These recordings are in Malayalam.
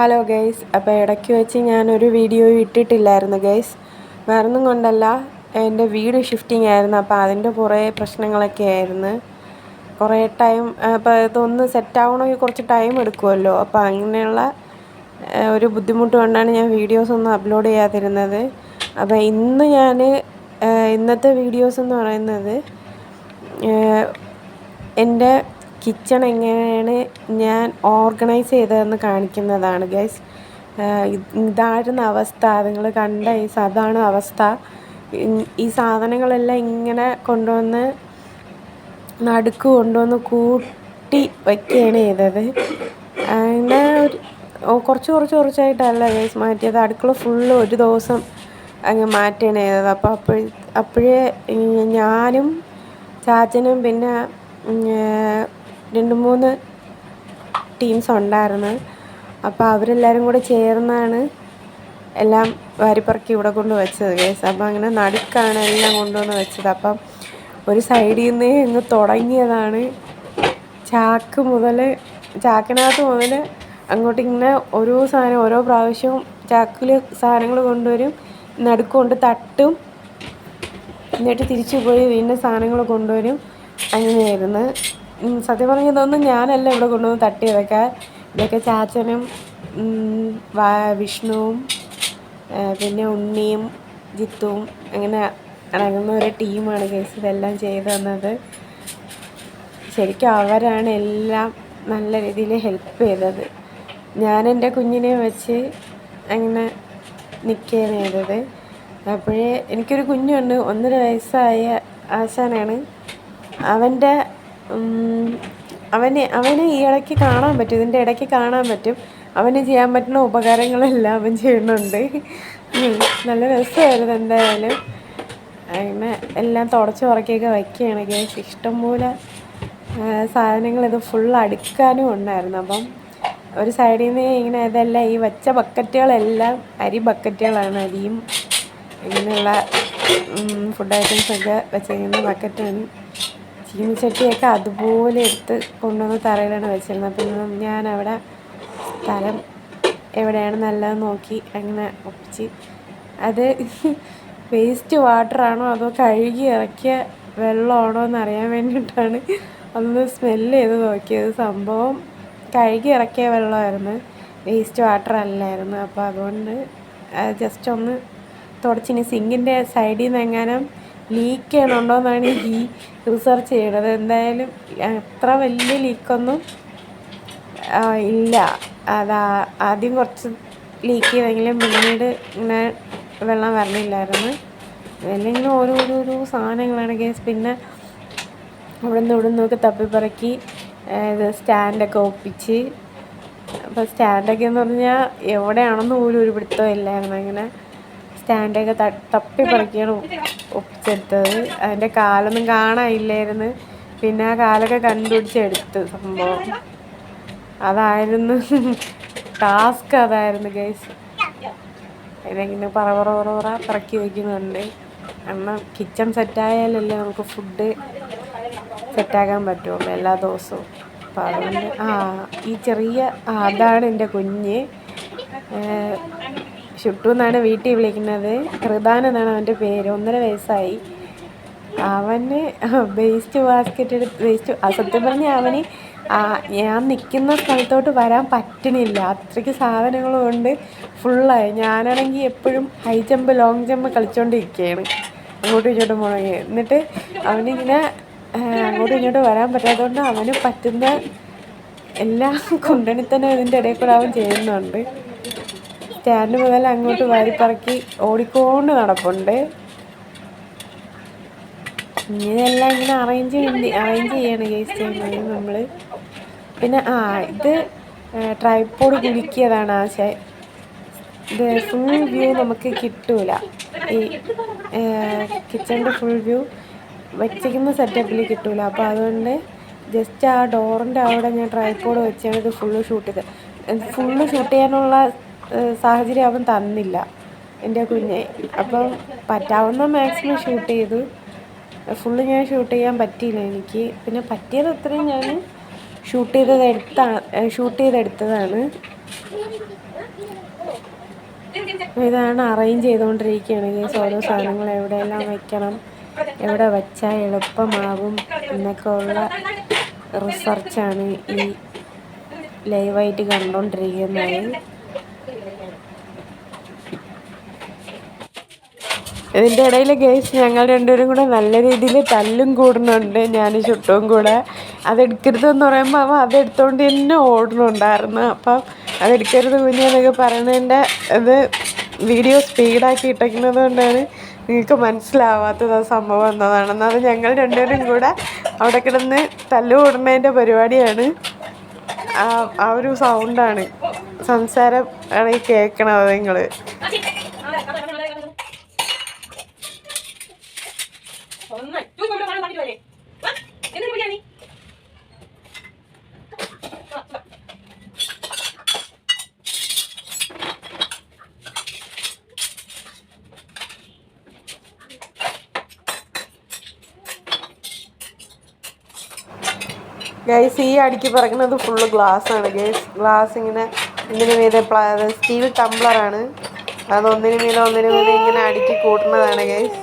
ഹലോ ഗൈസ് അപ്പോൾ ഇടയ്ക്ക് വെച്ച് ഞാനൊരു വീഡിയോ ഇട്ടിട്ടില്ലായിരുന്നു ഗൈസ് വേറൊന്നും കൊണ്ടല്ല. എന്റെ വീട് ഷിഫ്റ്റിംഗ് ആയിരുന്നു. അപ്പോൾ അതിന്റെ കുറേ പ്രശ്നങ്ങളൊക്കെ ആയിരുന്നു. കുറേ ടൈം അപ്പോൾ ഇതൊന്ന് സെറ്റ് ആവണമെങ്കിൽ കുറച്ച് ടൈം എടുക്കുമല്ലോ. അപ്പോൾ അങ്ങനെയുള്ള ഒരു ബുദ്ധിമുട്ട് കൊണ്ടാണ് ഞാൻ വീഡിയോസ് ഒന്നും അപ്ലോഡ് ചെയ്യാതിരുന്നത്. അപ്പോൾ ഇന്ന് ഞാൻ ഇന്നത്തെ വീഡിയോസ് എന്ന് പറയുന്നത് എന്റെ കിച്ചൺ എങ്ങനെയാണ് ഞാൻ ഓർഗനൈസ് ചെയ്തതെന്ന് കാണിക്കുന്നതാണ് ഗൈസ് ഇതായിരുന്ന അവസ്ഥ. നിങ്ങൾ കണ്ട ഈ അതാണ് അവസ്ഥ. ഈ സാധനങ്ങളെല്ലാം ഇങ്ങനെ കൊണ്ടുവന്ന് നടുക്ക് കൊണ്ടുവന്ന് കൂട്ടി വയ്ക്കുകയാണ് ചെയ്തത്. അങ്ങനെ ഒരു കുറച്ച് കുറച്ച് കുറച്ചായിട്ടല്ല ഗൈസ് മാറ്റിയത്. അടുക്കള ഫുള്ള് ഒരു ദിവസം അങ്ങ് മാറ്റുകയാണ് ചെയ്തത്. അപ്പോൾ അപ്പോൾ അപ്പോഴേ ഞാനും ചാച്ചനും പിന്നെ രണ്ട് മൂന്ന് ടീംസ് ഉണ്ടായിരുന്നു. അപ്പോൾ അവരെല്ലാവരും കൂടെ ചേർന്നാണ് എല്ലാം വാരിപ്പറക്കി ഇവിടെ കൊണ്ട് വെച്ചത് കേസ് അപ്പം അങ്ങനെ നടുക്കാണ് എല്ലാം കൊണ്ടുവന്ന് വെച്ചത്. അപ്പം ഒരു സൈഡിൽ നിന്ന് ഇങ്ങ് തുടങ്ങിയതാണ്. ചാക്ക് മുതൽ ചാക്കിനകത്ത് മുതൽ അങ്ങോട്ട് ഇങ്ങനെ ഓരോ സാധനം ഓരോ പ്രാവശ്യവും ചാക്കിൽ സാധനങ്ങൾ കൊണ്ടുവരും. നടുക്ക് കൊണ്ട് തട്ടും. എന്നിട്ട് തിരിച്ചു പോയി വീണ്ടും സാധനങ്ങൾ കൊണ്ടുവരും. അങ്ങനെയായിരുന്നു. സത്യം പറഞ്ഞാൽ ഇതൊന്നും ഞാനല്ല ഇവിടെ കൊണ്ടുവന്ന് തട്ടിയതൊക്കെ. ഇതൊക്കെ ചാച്ചനും വിഷ്ണുവും പിന്നെ ഉണ്ണിയും ജിത്തുവും അങ്ങനെ അടങ്ങുന്ന ഒരു ടീമാണ് കേസ് ഇതെല്ലാം ചെയ്തു തന്നത്. ശരിക്കും അവരാണ് എല്ലാം നല്ല രീതിയിൽ ഹെൽപ്പ് ചെയ്തത്. ഞാൻ എന്റെ കുഞ്ഞിനെ വെച്ച് അങ്ങനെ നിൽക്കുകയാണ് ചെയ്തത്. അപ്പോഴേ എനിക്കൊരു കുഞ്ഞുണ്ട് ഒന്നര വയസ്സായ ആശാനാണ്. അവന്റെ അവന് അവനെ ഈ ഇടയ്ക്ക് കാണാൻ പറ്റും ഇതിന്റെ ഇടയ്ക്ക് കാണാൻ പറ്റും. അവന് ചെയ്യാൻ പറ്റുന്ന ഉപകാരങ്ങളെല്ലാം അവൻ ചെയ്യുന്നുണ്ട്. നല്ല രസമായിരുന്നു എന്തായാലും. അങ്ങനെ എല്ലാം തുടച്ച് ഉറക്കിയൊക്കെ വയ്ക്കുകയാണ് ഗ്യാസ് ഇഷ്ടംപോലെ സാധനങ്ങൾ ഇത് ഫുൾ അടുക്കാനും ഉണ്ടായിരുന്നു. അപ്പം ഒരു സൈഡിൽ നിന്ന് ഇങ്ങനെ ഇതെല്ലാം ഈ വച്ച ബക്കറ്റുകളെല്ലാം അരി ബക്കറ്റുകളാണ് അരിയും ഇങ്ങനെയുള്ള ഫുഡ് ഐറ്റംസൊക്കെ വെച്ചിരിക്കുന്ന ബക്കറ്റാണ് ചീനിച്ചട്ടിയൊക്കെ അതുപോലെ എടുത്ത് കൊണ്ടുവന്ന് തറയിലാണ് വെച്ചിരുന്നത്. പിന്നെ ഞാൻ അവിടെ സ്ഥലം എവിടെയാണ് നല്ലത് നോക്കി അങ്ങനെ ഒപ്പിച്ച്. അത് വേസ്റ്റ് വാട്ടറാണോ അതോ കഴുകി ഇറക്കിയ വെള്ളമാണോ എന്ന് അറിയാൻ വേണ്ടിയിട്ടാണ് അതൊന്ന് സ്മെല്ല് ചെയ്ത് നോക്കിയത്. സംഭവം കഴുകി ഇറക്കിയ വെള്ളമായിരുന്നു. വേസ്റ്റ് വാട്ടർ അല്ലായിരുന്നു. അപ്പോൾ അതുകൊണ്ട് ജസ്റ്റ് ഒന്ന് തുടച്ചിനി സിങ്കിന്റെ സൈഡിൽ നിന്ന് എങ്ങാനും ലീക്ക് ചെയ്യണുണ്ടോയെന്നാണ് ഈ റിസർച്ച് ചെയ്യണത്. എന്തായാലും അത്ര വലിയ ലീക്കൊന്നും ഇല്ല. അതാ ആദ്യം കുറച്ച് ലീക്ക് ചെയ്തെങ്കിലും പിന്നീട് ഇങ്ങനെ വെള്ളം വരണില്ലായിരുന്നു. അല്ലെങ്കിൽ ഓരോ ഓരോരോ സാധനങ്ങളാണ് കേസ് പിന്നെ അവിടെ നിന്ന് ഇവിടെ നിന്നൊക്കെ തപ്പിപ്പറക്കി ഇത് സ്റ്റാൻഡൊക്കെ ഒപ്പിച്ച്. അപ്പോൾ സ്റ്റാൻഡൊക്കെ എന്ന് പറഞ്ഞാൽ എവിടെയാണെന്ന് പോലും ഒരു പിടുത്തം ഇല്ലായിരുന്നു. അങ്ങനെ സ്റ്റാൻഡൊക്കെ തപ്പി പറിക്കാണ് ഒപ്പിച്ചെടുത്തത്. അതിന്റെ കാലൊന്നും കാണാനില്ലായിരുന്നു. പിന്നെ ആ കാലൊക്കെ കണ്ടുപിടിച്ചെടുത്ത് സംഭവം. അതായിരുന്നു ടാസ്ക് അതായിരുന്നു ഗൈസ് ഇതെങ്ങനെ പറ പറ പറ പറ പറക്കി വയ്ക്കുന്നുണ്ട് കാരണം കിച്ചൺ സെറ്റായാലല്ലേ നമുക്ക് ഫുഡ് സെറ്റാക്കാൻ പറ്റുള്ളൂ എല്ലാ ദിവസവും. അപ്പം അതുകൊണ്ട് ആ ഈ ചെറിയ അതാണ് എന്റെ കുഞ്ഞ്. ഷുട്ടു എന്നാണ് വീട്ടിൽ വിളിക്കുന്നത്. ഹൃദാൻ എന്നാണ് അവന്റെ പേര്. ഒന്നര വയസ്സായി. അവന് വേസ്റ്റ് ബാസ്ക്കറ്റ് എടുത്ത് വേസ്റ്റ് സത്യം പറഞ്ഞാൽ അവന് ഞാൻ നിൽക്കുന്ന സ്ഥലത്തോട്ട് വരാൻ പറ്റണില്ല അത്രയ്ക്ക് സാധനങ്ങളും ഉണ്ട്. ഫുള്ളായി. ഞാനാണെങ്കിൽ എപ്പോഴും ഹൈ ജമ്പ് ലോങ് ജമ്പ് കളിച്ചുകൊണ്ടിരിക്കുകയാണ് അങ്ങോട്ടും ഇങ്ങോട്ടും പോകണമെങ്കിൽ എന്നിട്ട് അവനിങ്ങനെ അങ്ങോട്ടും ഇങ്ങോട്ടും വരാൻ പറ്റാത്തതുകൊണ്ട് അവന് പറ്റുന്ന എല്ലാം കൊണ്ടണി തന്നെ ഇതിന്റെ ഇടയിൽ കൂടെ അവൻ ചെയ്യുന്നുണ്ട്. സ്റ്റാൻഡ് മുതൽ അങ്ങോട്ട് വാരിപ്പറക്കി ഓടിക്കൊണ്ട് നടപ്പുണ്ട്. ഇങ്ങനെയെല്ലാം ഇങ്ങനെ അറേഞ്ച് അറേഞ്ച് ചെയ്യാണ് കേസ് ചെയ്യുന്നത് നമ്മൾ പിന്നെ ആ ഇത് ട്രൈപ്പോഡ് കുലുക്കിയതാണ്. ആശ ഇത് ഫുൾ വ്യൂ നമുക്ക് കിട്ടൂല. ഈ കിച്ചണിന്റെ ഫുൾ വ്യൂ വെച്ചിരിക്കുന്ന സെറ്റപ്പിൽ കിട്ടൂല. അപ്പോൾ അതുകൊണ്ട് ജസ്റ്റ് ആ ഡോറിന്റെ അവിടെ ഞാൻ ട്രൈപ്പോഡ് വെച്ചാണ് ഇത് ഫുള്ള് ഷൂട്ട് ചെയ്തത്. ഫുള്ള് ഷൂട്ട് ചെയ്യാനുള്ള സാഹചര്യം അവൻ തന്നില്ല. എന്റെ കുഞ്ഞെ. അപ്പം പറ്റാവുന്ന മാക്സിമം ഷൂട്ട് ചെയ്തു. ഫുള്ള് ഞാൻ ഷൂട്ട് ചെയ്യാൻ പറ്റിയില്ല എനിക്ക്. പിന്നെ പറ്റിയത് അത്രയും ഞാൻ ഷൂട്ട് ചെയ്തത് എടുത്താണ്. ഷൂട്ട് ചെയ്തെടുത്തതാണ്. ഇതാണ് അറേഞ്ച് ചെയ്തുകൊണ്ടിരിക്കുകയാണ്. ഗേസ് ഓരോ സാധനങ്ങൾ എവിടെയെല്ലാം വെക്കണം എവിടെ വെച്ചാൽ എളുപ്പമാകും എന്നൊക്കെ ഉള്ള റിസർച്ചാണ് ഈ ലൈവായിട്ട് കണ്ടുകൊണ്ടിരിക്കുന്നത്. ഇതിന്റെ ഇടയിൽ ഗേസ് ഞങ്ങൾ രണ്ടുപേരും കൂടെ നല്ല രീതിയിൽ തല്ലും കൂടുന്നുണ്ട്. ഞാൻ ചുട്ടും കൂടെ. അതെടുക്കരുതെന്ന് പറയുമ്പോൾ അവൻ അതെടുത്തോണ്ട് തന്നെ ഓടണുണ്ടായിരുന്നു അപ്പം അതെടുക്കരുത് കുഞ്ഞെന്നൊക്കെ പറയണതിന്റെ ഇത് വീഡിയോ സ്പീഡാക്കി ഇട്ടേക്കുന്നത് കൊണ്ടാണ് നിങ്ങൾക്ക് മനസ്സിലാവാത്തത് ആ സംഭവം എന്നതാണെന്ന് അത് ഞങ്ങൾ രണ്ടുപേരും കൂടെ അവിടെ കിടന്ന് തല്ലു കൂടുന്നതിന്റെ പരിപാടിയാണ്. ആ ഒരു സൗണ്ടാണ് സംസാരം ആണ് കേൾക്കണത് നിങ്ങൾ ഒന്ന് ടൂ ഇവിടെ കാണാൻ പറ്റില്ല എന്തിനു വിളിക്കാ നീ ഗൈസ് ഈ അടിക്ക് പറക്കുന്നത് ഫുള്ള് ഗ്ലാസ് ആണ്. ഗൈസ് ഗ്ലാസ് ഇങ്ങനെ ഒന്നിനു മീതെ സ്റ്റീൽ ടംബ്ലറാണ് അത് ഒന്നിനു മീതെ ഒന്നിനു മീതെ ഇങ്ങനെ അടുക്കി കൂട്ടുന്നതാണ് ഗൈസ്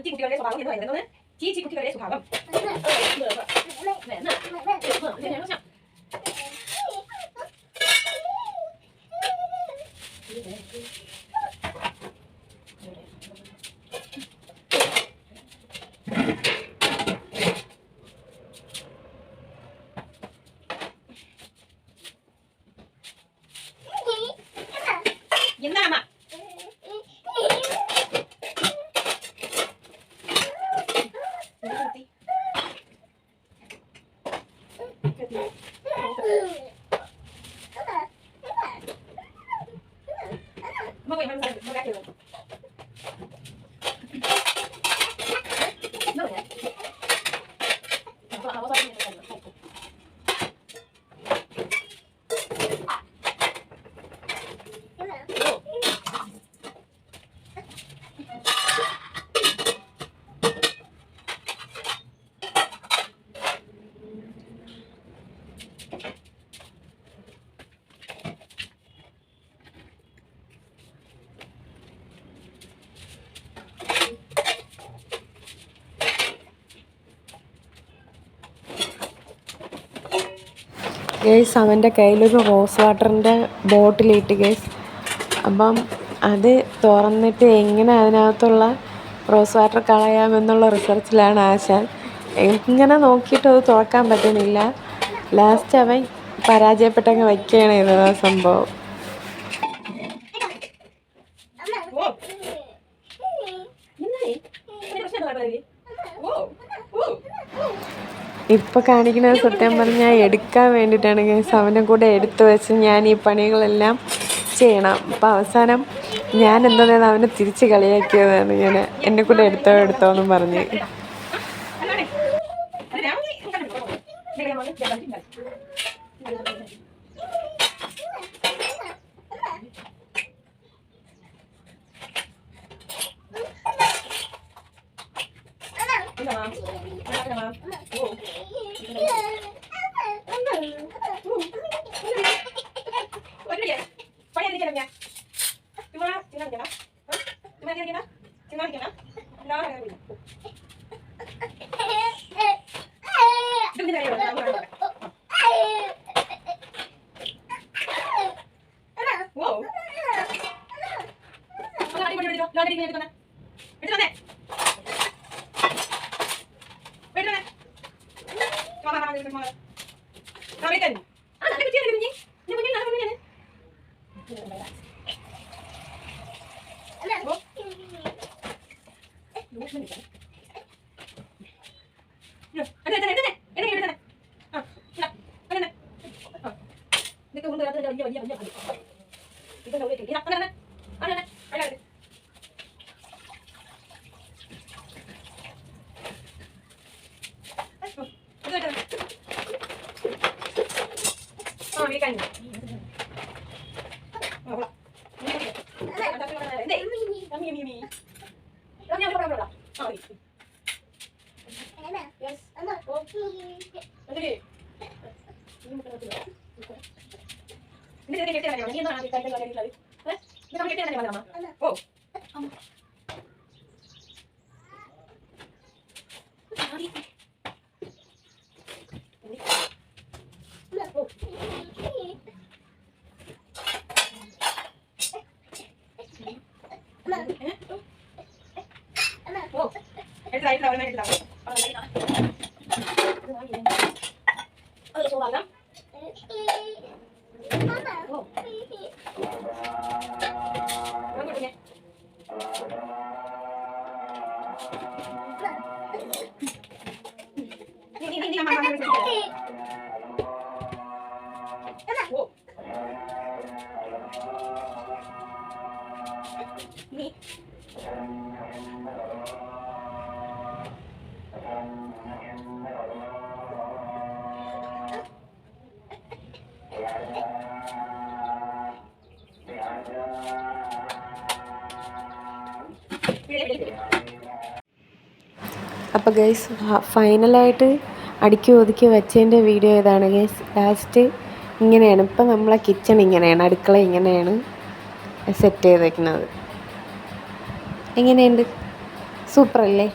ഇതാണ് ഈ കുട്ടികളുടെ സ്വഭാവം എന്ന് പറയുന്നത് ചീച്ചി കുട്ടികളുടെ സ്വഭാവം എന്താ ഗേസ് അവന്റെ കയ്യിലൊരു റോസ് വാട്ടറിന്റെ ബോട്ടിലിട്ട് ഗേസ് അപ്പം അത് തുറന്നിട്ട് എങ്ങനെ അതിനകത്തുള്ള റോസ് വാട്ടർ കളയാമെന്നുള്ള റിസർച്ചിലാണ് ആശാൻ. എങ്ങനെ നോക്കിയിട്ട് അത് തുറക്കാൻ പറ്റുന്നില്ല. ലാസ്റ്റ് അവൻ പരാജയപ്പെട്ടങ്ങ് വയ്ക്കുകയാണ് ചെയ്തത് ആ സംഭവം. ഇപ്പോൾ കാണിക്കുന്നത് സത്യം പറഞ്ഞാൽ എടുക്കാൻ വേണ്ടിയിട്ടാണ് ഗൈസ് അവന്റെ കൂടെ എടുത്തു വെച്ച് ഞാൻ ഈ പണികളെല്ലാം ചെയ്യണം. അപ്പം അവസാനം ഞാൻ എന്താണെന്ന് അവനെ തിരിച്ച് കളിയാക്കിയതാണ് ഞാൻ എന്നെ കൂടെ എടുത്തോ എടുത്തോ എന്നും പറഞ്ഞ്. சின்ன சின்ன சின்ன சின்ன മാമാ മാമാ എടുത്തോ മാമാ ആ വിളിക്കാൻ ആ നല്ല കുട്ടിയാണ് കുഞ്ഞി ഞാൻ കുഞ്ഞി നല്ല കുഞ്ഞിയാണ് ഓ അതെ അതെ അതെ അതെ അതെ അതെ ആ ഇതാ അതെ ആ ഇതൊക്കെ കൊണ്ട് വരാത്ത വലിയ വലിയ വലിയ പണി ഇതൊക്കെ അവിടെ ഇതാ അതെ അതെ അതെ അതെ അതെ ആ വിളിക്കാൻ ആ എടുത്താ എടുത്താ അവനെ എടുത്താ അത് സോവാകാം ഗൈസ് ഫൈനലായിട്ട് അടുക്കി ഒതുക്കി വെച്ചതിന്റെ വീഡിയോ ഇതാണ് ഗൈസ് ലാസ്റ്റ് ഇങ്ങനെയാണ്. ഇപ്പം നമ്മളെ കിച്ചൺ ഇങ്ങനെയാണ്. അടുക്കള ഇങ്ങനെയാണ് സെറ്റ് ചെയ്തേക്കുന്നത്. എങ്ങനെയുണ്ട്? സൂപ്പർ അല്ലേ?